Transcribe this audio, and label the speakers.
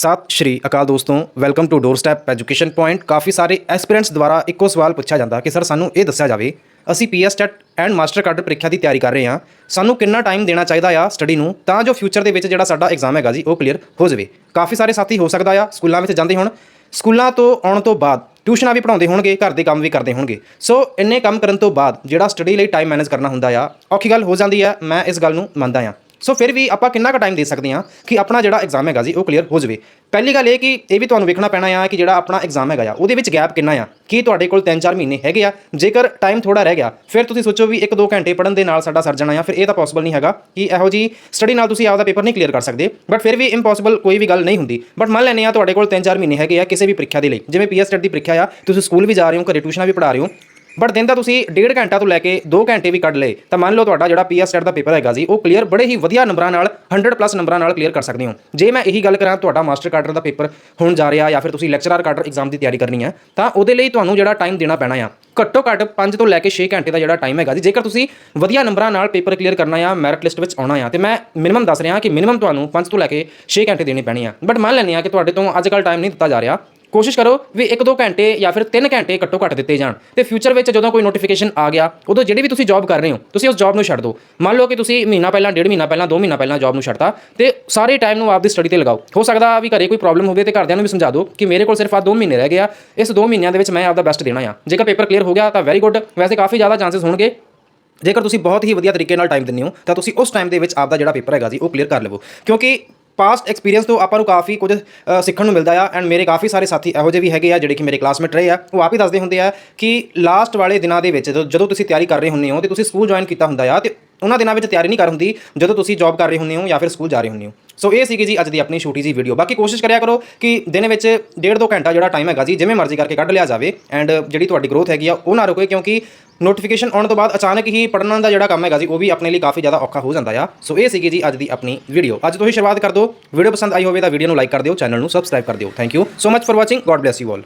Speaker 1: ਸਤਿ ਸ਼੍ਰੀ ਅਕਾਲ ਦੋਸਤੋ welcome to doorstep education point ਕਾਫੀ ਸਾਰੇ ਐਸਪੀਰੈਂਟਸ ਦੁਆਰਾ ਇੱਕੋ ਸਵਾਲ ਪੁੱਛਿਆ ਜਾਂਦਾ ਕਿ ਸਰ ਸਾਨੂੰ ਇਹ ਦੱਸਿਆ ਜਾਵੇ, ਅਸੀਂ ਪੀਐਸ ਟੈਟ ਐਂਡ ਮਾਸਟਰ ਕਾਰਡ ਪ੍ਰੀਖਿਆ ਦੀ ਤਿਆਰੀ ਕਰ ਰਹੇ ਹਾਂ। ਸਾਨੂੰ ਕਿੰਨਾ ਟਾਈਮ ਦੇਣਾ ਚਾਹੀਦਾ ਆ ਸਟੱਡੀ ਨੂੰ, ਤਾਂ ਜੋ ਫਿਊਚਰ ਦੇ ਵਿੱਚ ਜਿਹੜਾ ਸਾਡਾ ਐਗਜ਼ਾਮ ਹੈਗਾ ਜੀ, ਉਹ ਕਲੀਅਰ ਹੋ ਜਾਵੇ। ਕਾਫੀ ਸਾਰੇ ਸਾਥੀ ਹੋ ਸਕਦਾ ਆ, ਸਕੂਲਾਂ ਵਿੱਚ ਜਾਂਦੇ ਹੋਣ। ਸਕੂਲਾਂ ਤੋਂ ਆਉਣ ਤੋਂ ਬਾਅਦ ਟਿਊਸ਼ਨਾਂ ਵੀ ਪੜਾਉਂਦੇ ਹੋਣਗੇ, ਘਰ ਦੇ ਕੰਮ ਵੀ ਕਰਦੇ ਹੋਣਗੇ। ਸੋ ਇੰਨੇ ਕੰਮ ਕਰਨ ਤੋਂ ਬਾਅਦ ਜਿਹੜਾ ਸਟੱਡੀ ਲਈ ਟਾਈਮ ਮੈਨੇਜ ਕਰਨਾ ਹੁੰਦਾ ਆ, ਔਖੀ ਗੱਲ ਹੋ ਜਾਂਦੀ ਆ, ਮੈਂ ਇਸ ਗੱਲ ਨੂੰ ਮੰਨਦਾ ਆ। ਸੋ ਫਿਰ ਵੀ ਆਪਾਂ ਕਿੰਨਾ ਕੁ ਟਾਈਮ ਦੇ ਸਕਦੇ ਹਾਂ ਕਿ ਆਪਣਾ ਜਿਹੜਾ ਐਗਜ਼ਾਮ ਹੈਗਾ ਜੀ, ਉਹ ਕਲੀਅਰ ਹੋ ਜਾਵੇ। ਪਹਿਲੀ ਗੱਲ ਇਹ ਕਿ ਇਹ ਵੀ ਤੁਹਾਨੂੰ ਵੇਖਣਾ ਪੈਣਾ ਆ ਕਿ ਜਿਹੜਾ ਆਪਣਾ ਐਗਜ਼ਾਮ ਹੈਗਾ ਆ, ਉਹਦੇ ਵਿੱਚ ਗੈਪ ਕਿੰਨਾ ਆ? ਕੀ ਤੁਹਾਡੇ ਕੋਲ 3-4 ਮਹੀਨੇ ਹੈਗੇ ਆ? ਜੇਕਰ ਟਾਈਮ ਥੋੜਾ ਰਹਿ ਗਿਆ, ਫਿਰ ਤੁਸੀਂ ਸੋਚੋ ਵੀ 1-2 ਘੰਟੇ ਪੜਨ ਦੇ ਨਾਲ ਸਾਡਾ ਸਰ ਜਾਣਾ ਆ, ਫਿਰ ਇਹ ਤਾਂ ਪੋਸੀਬਲ ਨਹੀਂ ਹੈਗਾ ਕਿ ਇਹੋ ਜੀ ਸਟੱਡੀ ਨਾਲ ਤੁਸੀਂ ਆਪਦਾ ਪੇਪਰ ਨਹੀਂ ਕਲੀਅਰ ਕਰ ਸਕਦੇ। ਬਟ ਫਿਰ ਵੀ ਇੰਪੋਸੀਬਲ ਕੋਈ ਵੀ ਗੱਲ ਨਹੀਂ ਹੁੰਦੀ। ਬਟ ਮੰਨ ਲੈਂਦੇ ਆ ਤੁਹਾਡੇ ਕੋਲ 3-4 ਮਹੀਨੇ ਹੈਗੇ ਆ ਕਿਸੇ ਵੀ ਪ੍ਰੀਖਿਆ ਦੇ ਲਈ। ਜਿਵੇਂ ਪੀਐਸ ਟੈਟ ਦੀ ਪ੍ਰੀਖਿਆ ਆ, ਤੁਸੀਂ ਸਕੂਲ ਵੀ ਜਾ ਰਹੇ ਹੋ, ਘਰੇ ਟਿਊਸ਼ਨਾਂ ਵੀ ਪੜ੍ਹਾ ਰਹੇ ਹੋ ਬਟ ਦਿਨ ਦਾ ਤੁਸੀਂ ਡੇਢ ਘੰਟਾ ਤੋਂ ਲੈ ਕੇ 2 ਘੰਟੇ ਵੀ ਕੱਢ ਲਏ, ਤਾਂ ਮੰਨ ਲਓ ਤੁਹਾਡਾ ਜਿਹੜਾ ਪੀਐਸ ਟੈਟ ਦਾ ਪੇਪਰ ਹੈਗਾ ਜੀ, ਉਹ ਕਲੀਅਰ ਬੜੇ ਹੀ ਵਧੀਆ ਨੰਬਰਾਂ ਨਾਲ 100 ਪਲੱਸ ਨੰਬਰਾਂ ਨਾਲ ਕਲੀਅਰ ਕਰ ਸਕਦੇ ਹੋ। ਜੇ ਮੈਂ ਇਹੀ ਗੱਲ ਕਰਾਂ, ਤੁਹਾਡਾ ਮਾਸਟਰ ਕਾਡਰ ਦਾ ਪੇਪਰ ਹੋਣ ਜਾ ਰਿਹਾ ਜਾਂ ਫਿਰ ਤੁਸੀਂ ਲੈਕਚਰਰ ਕਾਡਰ ਐਗਜ਼ਾਮ ਦੀ ਤਿਆਰੀ ਕਰਨੀ ਹੈ ਤਾਂ ਉਹਦੇ ਲਈ ਤੁਹਾਨੂੰ ਜਿਹੜਾ ਟਾਈਮ ਦੇਣਾ ਪੈਣਾ ਆ। ਘੱਟੋ ਘੱਟ 5 ਤੋਂ ਲੈ ਕੇ 6 ਘੰਟੇ ਦਾ ਜਿਹੜਾ ਟਾਈਮ ਹੈਗਾ ਜੀ, ਜੇਕਰ ਤੁਸੀਂ ਵਧੀਆ ਨੰਬਰਾਂ ਨਾਲ ਪੇਪਰ ਕਲੀਅਰ ਕਰਨਾ ਆ ਮੈਰਿਟ ਲਿਸਟ ਵਿੱਚ ਆਉਣਾ ਆ, ਤੇ ਮੈਂ ਮਿਨੀਮਮ ਦੱਸ ਰਿਹਾ ਕਿ ਮਿਨੀਮਮ ਤੁਹਾਨੂੰ 5 ਤੋਂ ਲੈ ਕੇ 6 ਘੰਟੇ ਦੇਣੇ ਪੈਣੇ ਆ। ਬਟ ਮੰਨ ਲੈਂਦੇ ਆ ਕਿ ਤੁਹਾਡੇ ਤੋਂ ਅੱਜ ਕੱਲ੍ਹ ਟਾਈਮ ਨਹੀਂ ਦਿੱਤਾ ਜਾ ਰਿਹਾ ਕੋਸ਼ਿਸ਼ ਕਰੋ ਵੀ 1-2 ਘੰਟੇ ਜਾਂ ਫਿਰ 3 ਘੰਟੇ ਘੱਟੋ ਘੱਟ ਦਿੱਤੇ ਜਾਣ। ਤੇ ਫਿਊਚਰ ਵਿੱਚ ਜਦੋਂ ਕੋਈ ਨੋਟੀਫਿਕੇਸ਼ਨ ਆ ਗਿਆ, ਉਦੋਂ ਜਿਹੜੀ ਵੀ ਤੁਸੀਂ ਜੌਬ ਕਰ ਰਹੇ ਹੋ, ਤੁਸੀਂ ਉਸ ਜੌਬ ਨੂੰ ਛੱਡ ਦਿਓ। ਮੰਨ ਲਓ ਕਿ ਤੁਸੀਂ ਮਹੀਨਾ ਪਹਿਲਾਂ, ਡੇਢ ਮਹੀਨਾ ਪਹਿਲਾਂ 2 ਮਹੀਨਾ ਪਹਿਲਾਂ ਜੌਬ ਨੂੰ ਛੱਡਤਾ, ਤੇ ਸਾਰੇ ਟਾਈਮ ਨੂੰ ਆਪਦੀ ਸਟੱਡੀ ਤੇ ਲਗਾਓ। ਹੋ ਸਕਦਾ ਵੀ ਘਰੇ ਕੋਈ ਪ੍ਰੋਬਲਮ ਹੋਵੇ ਤੇ ਘਰਦਿਆਂ ਨੂੰ ਵੀ ਸਮਝਾ ਦਿਓ ਕਿ ਮੇਰੇ ਕੋਲ ਸਿਰਫ ਆ 2 ਮਹੀਨੇ ਰਹਿ ਗਏ ਆ ਇਸ 2 ਮਹੀਨਿਆਂ ਦੇ ਵਿੱਚ ਮੈਂ ਆਪਦਾ ਬੈਸਟ ਦੇਣਾ ਆ। ਜੇਕਰ ਪੇਪਰ ਕਲੀਅਰ ਹੋ ਗਿਆ, ਤਾਂ ਵੈਰੀ ਗੁੱਡ ਵੈਸੇ ਕਾਫੀ ਜ਼ਿਆਦਾ ਚਾਂਸਸ ਹੋਣਗੇ। ਜੇਕਰ ਤੁਸੀਂ ਬਹੁਤ ਹੀ ਵਧੀਆ ਤਰੀਕੇ ਨਾਲ ਟਾਈਮ ਦਿੰਦੇ ਹੋ, ਤਾਂ ਤੁਸੀਂ ਉਸ ਟਾਈਮ ਦੇ ਵਿੱਚ ਆਪਦਾ ਜਿਹੜਾ ਪੇਪਰ ਹੈਗਾ ਜੀ ਉਹ ਕਲੀਅਰ ਕਰ ਲਵੋ। ਕਿਉਂਕਿ ਪਾਸਟ ਐਕਸਪੀਰੀਅੰਸ ਤੋਂ ਆਪਾਂ ਨੂੰ ਕਾਫੀ ਕੁਝ ਸਿੱਖਣ ਨੂੰ ਮਿਲਦਾ ਆ। ਐਂਡ ਮੇਰੇ ਕਾਫੀ ਸਾਰੇ ਸਾਥੀ ਇਹੋ ਜਿਹੇ ਵੀ ਹੈਗੇ ਆ, ਜਿਹੜੇ ਕਿ ਮੇਰੇ ਕਲਾਸਮੇਟ ਰਹੇ ਆ। ਉਹ ਆਪ ਹੀ ਦੱਸਦੇ ਹੁੰਦੇ ਆ ਕਿ ਲਾਸਟ ਵਾਲੇ ਦਿਨਾਂ ਦੇ ਵਿੱਚ ਜਦੋਂ ਜਦੋਂ ਤੁਸੀਂ ਤਿਆਰੀ ਕਰ ਰਹੇ ਹੁੰਦੇ ਹੋ ਤੇ ਤੁਸੀਂ ਸਕੂਲ ਜੁਆਇਨ ਕੀਤਾ ਹੁੰਦਾ ਆ, ਤੇ ਉਹਨਾਂ ਦਿਨਾਂ ਵਿੱਚ ਤਿਆਰੀ ਨਹੀਂ ਕਰ ਹੁੰਦੀ ਜਦੋਂ ਤੁਸੀਂ ਜੌਬ ਕਰ ਰਹੇ ਹੁੰਦੇ ਹੋ ਜਾਂ ਫਿਰ ਸਕੂਲ ਜਾ ਰਹੇ ਹੁੰਦੇ ਹੋ। ਸੋ ਇਹ ਸੀਗੀ ਜੀ ਅੱਜ ਦੀ ਆਪਣੀ ਛੋਟੀ ਜੀ ਵੀਡੀਓ ਬਾਕੀ ਕੋਸ਼ਿਸ਼ ਕਰਿਆ ਕਰੋ ਕਿ ਦਿਨ ਵਿੱਚ ਡੇਢ ਦੋ ਘੰਟਾ ਜਿਹੜਾ ਟਾਈਮ ਹੈਗਾ ਜੀ, ਜਿਵੇਂ ਮਰਜ਼ੀ ਕਰਕੇ ਕੱਢ ਲਿਆ ਜਾਵੇ। ਐਂਡ ਜਿਹੜੀ ਤੁਹਾਡੀ ਗਰੋਥ ਹੈਗੀ ਆ, ਉਹ ਨਾ ਰੁਕੇ, ਕਿਉਂਕਿ ਨੋਟੀਫਿਕੇਸ਼ਨ ਆਉਣ ਤੋਂ ਬਾਅਦ ਅਚਾਨਕ ਹੀ ਪੜਨ ਦਾ ਜਿਹੜਾ ਕੰਮ ਹੈਗਾ ਸੀ, ਉਹ ਵੀ ਆਪਣੇ ਲਈ ਕਾਫੀ ਜ਼ਿਆਦਾ ਔਖਾ ਹੋ ਜਾਂਦਾ ਆ। ਸੋ ਇਹ ਸੀਗੀ ਜੀ ਅੱਜ ਦੀ ਆਪਣੀ ਵੀਡੀਓ ਅੱਜ ਤੋਂ ਹੀ ਸ਼ੁਰੂਆਤ ਕਰ ਦਿਓ। ਵੀਡੀਓ ਪਸੰਦ ਆਈ ਹੋਵੇ ਤਾਂ ਵੀਡੀਓ ਨੂੰ ਲਾਈਕ ਕਰ ਦਿਓ ਚੈਨਲ ਨੂੰ ਸਬਸਕ੍ਰਾਈਬ ਕਰ ਦਿਓ। Thank you so much for watching God bless you all